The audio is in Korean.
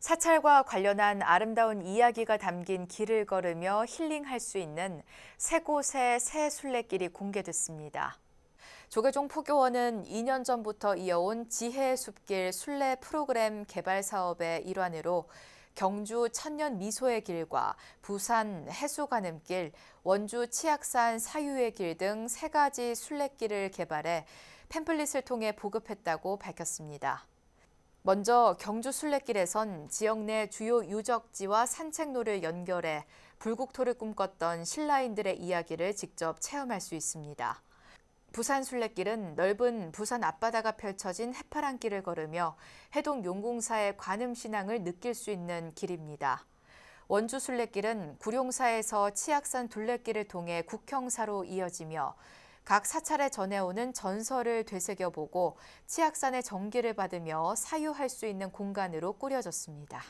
사찰과 관련한 아름다운 이야기가 담긴 길을 걸으며 힐링할 수 있는 세 곳의 새 순례길이 공개됐습니다. 조계종 포교원은 2년 전부터 이어온 지혜의 숲길 순례 프로그램 개발 사업의 일환으로 경주 천년 미소의 길과 부산 해수가늠길, 원주 치악산 사유의 길 등 세 가지 순례길을 개발해 팸플릿을 통해 보급했다고 밝혔습니다. 먼저 경주 순례길에선 지역 내 주요 유적지와 산책로를 연결해 불국토를 꿈꿨던 신라인들의 이야기를 직접 체험할 수 있습니다. 부산 순례길은 넓은 부산 앞바다가 펼쳐진 해파랑길을 걸으며 해동 용궁사의 관음 신앙을 느낄 수 있는 길입니다. 원주 순례길은 구룡사에서 치악산 둘레길을 통해 국형사로 이어지며 각 사찰에 전해오는 전설을 되새겨보고 치악산의 정기를 받으며 사유할 수 있는 공간으로 꾸려졌습니다.